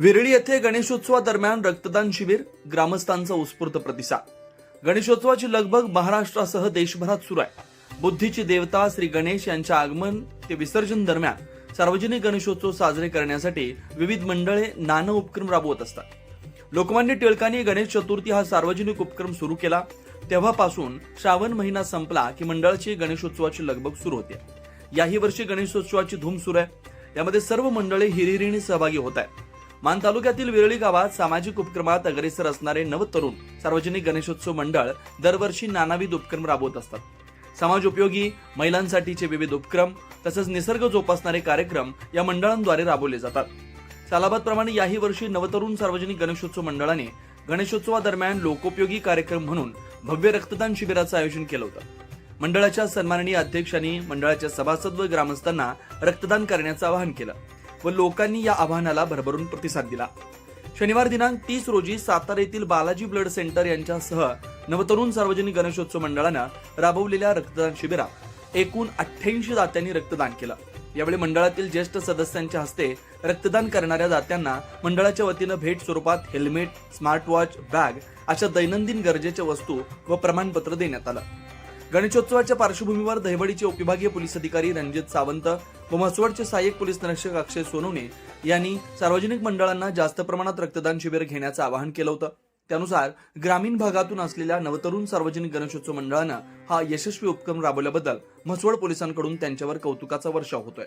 विरळी येथे गणेशोत्सवादरम्यान रक्तदान शिबिर ग्रामस्थांचा उत्स्फूर्त प्रतिसाद. गणेशोत्सवाची लगबग महाराष्ट्रासह देशभरात सुरू आहे. बुद्धीची देवता श्री गणेश यांच्या आगमन ते विसर्जन दरम्यान सार्वजनिक गणेशोत्सव साजरे करण्यासाठी विविध मंडळे नाना उपक्रम राबवत असतात. लोकमान्य टिळकांनी गणेश चतुर्थी हा सार्वजनिक उपक्रम सुरू केला. तेव्हापासून श्रावण महिना संपला की मंडळाची गणेशोत्सवाची लगबग सुरू होते. याही वर्षी गणेशोत्सवाची धूम सुरू आहे. यामध्ये सर्व मंडळे हिरिहिरीने सहभागी होत आहेत. मान तालुक्यातील विरळी गावात सामाजिक उपक्रमात अग्रेसर असणारे नवतरुण सार्वजनिक गणेशोत्सव मंडळ दरवर्षी नानाविध उपक्रम राबवत असतात. समाज उपयोगी महिलांसाठीचे विविध उपक्रम तसंच निसर्ग जोपासणारे कार्यक्रम या मंडळांद्वारे राबवले जातात. सालाबादप्रमाणे याही वर्षी नवतरुण सार्वजनिक गणेशोत्सव मंडळाने गणेशोत्सवादरम्यान लोकोपयोगी कार्यक्रम म्हणून भव्य रक्तदान शिबिराचं आयोजन केलं होतं. मंडळाच्या सन्माननीय अध्यक्षांनी मंडळाच्या सभासद व ग्रामस्थांना रक्तदान करण्याचं आवाहन केलं. व लोकांनी या आव्हानाला भरभरून प्रतिसाद दिला. शनिवार दिनांक तीस रोजी सातारा येथील बालाजी ब्लड सेंटर यांच्यासह नवतरुण सार्वजनिक गणेशोत्सव मंडळानं राबवलेल्या रक्तदान शिबिरात एकूण अठ्ठ्याऐंशी दात्यांनी रक्तदान केलं. यावेळी मंडळातील ज्येष्ठ सदस्यांच्या हस्ते रक्तदान करणाऱ्या दात्यांना मंडळाच्या वतीनं भेट स्वरूपात हेल्मेट स्मार्ट वॉच बॅग अशा दैनंदिन गरजेच्या वस्तू व प्रमाणपत्र देण्यात आलं. गणेशोत्सवाच्या पार्श्वभूमीवर दहिवडीचे उपविभागीय पोलीस अधिकारी रणजित सावंत व म्हसवडचे सहाय्यक पोलीस निरीक्षक अक्षय सोनवणे यांनी सार्वजनिक मंडळांना जास्त प्रमाणात रक्तदान शिबिर घेण्याचं आवाहन केलं होतं. त्यानुसार ग्रामीण भागातून असलेल्या नवतरुण सार्वजनिक गणेशोत्सव मंडळानं हा यशस्वी उपक्रम राबवल्याबद्दल म्हसवड पोलिसांकडून त्यांच्यावर कौतुकाचा वर्षाव होतोय.